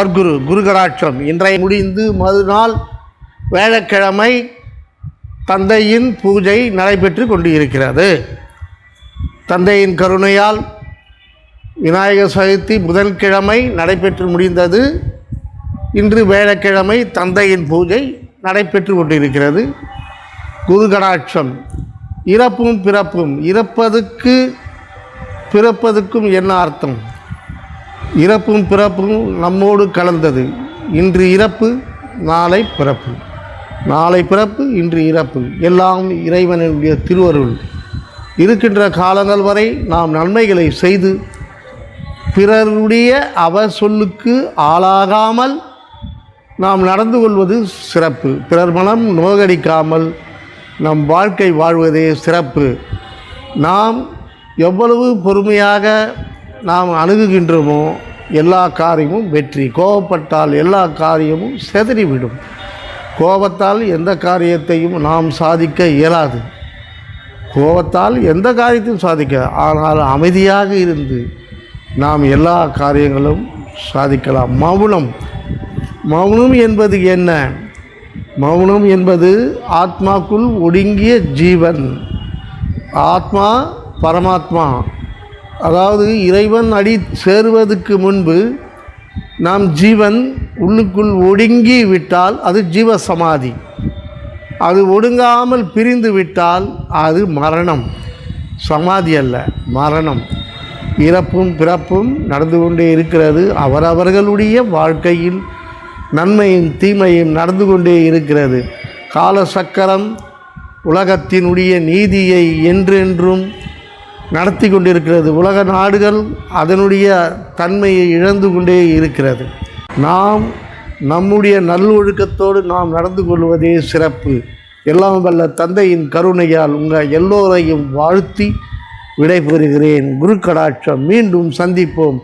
குரு குருகராட்சம். இன்றைய முடிந்து மறுநாள் வேளக்கிழமை தந்தையின் பூஜை நடைபெற்று கொண்டு இருக்கிறது தந்தையின் கருணையால் விநாயகர் சதுர்த்தி புதன்கிழமை நடைபெற்று முடிந்தது. இன்று வேளக்கிழமை தந்தையின் பூஜை நடைபெற்று கொண்டிருக்கிறது. குருகடாட்சம் இறப்பும் பிறப்பும். இறப்பதுக்கு பிறப்பதுக்கும் என்ன அர்த்தம்? இறப்பும் பிறப்பும் நம்மோடு கலந்தது. இன்று இறப்பு நாளை பிறப்பு. நாளை பிறப்பு இன்று இறப்பு. எல்லாம் இறைவனுடைய திருவருள். இருக்கின்ற காலங்கள் வரை நாம் நன்மைகளை செய்து பிறருடைய அவ சொல்லுக்கு ஆளாகாமல் நாம் நடந்து கொள்வது சிறப்பு. பிறர் மனம் நோகடிக்காமல் நம் வாழ்க்கை வாழ்வதே சிறப்பு. நாம் எவ்வளவு பொறுமையாக நாம் அணுகுகின்றோமோ எல்லா காரியமும் வெற்றி. கோபப்பட்டால் எல்லா காரியமும் செதறிவிடும் கோபத்தால் எந்த காரியத்தையும் நாம் சாதிக்க இயலாது. கோபத்தால் எந்த காரியத்தையும் சாதிக்க ஆனால் அமைதியாக இருந்து நாம் எல்லா காரியங்களும் சாதிக்கலாம். மௌனம். மௌனம் என்பது என்ன? மௌனம் என்பது ஆத்மாக்குள் ஒடுங்கிய ஜீவன். ஆத்மா பரமாத்மா. அதாவது இறைவன் அடி சேருவதற்கு முன்பு நாம் ஜீவன் உள்ளுக்குள் ஒடுங்கி விட்டால் அது ஜீவ சமாதி அது ஒடுங்காமல் பிரிந்து விட்டால் அது மரணம். சமாதி அல்ல மரணம். இறப்பும் பிறப்பும் நடந்து கொண்டே இருக்கிறது. அவரவர்களுடைய வாழ்க்கையில் நன்மையும் தீமையும் நடந்து கொண்டே இருக்கிறது. கால சக்கரம் உலகத்தினுடைய நீதியை என்றென்றும் நடத்தி கொண்டிருக்கிறது. உலக நாடுகள் அதனுடைய தன்மையை இழந்து கொண்டே இருக்கிறது. நாம் நம்முடைய நல்லொழுக்கத்தோடு நாம் நடந்து கொள்வதே சிறப்பு. எல்லாம் வல்ல தந்தையின் கருணையால் உங்கள் எல்லோரையும் வாழ்த்தி விடைபெறுகிறேன். குரு கடாட்சம். மீண்டும் சந்திப்போம்.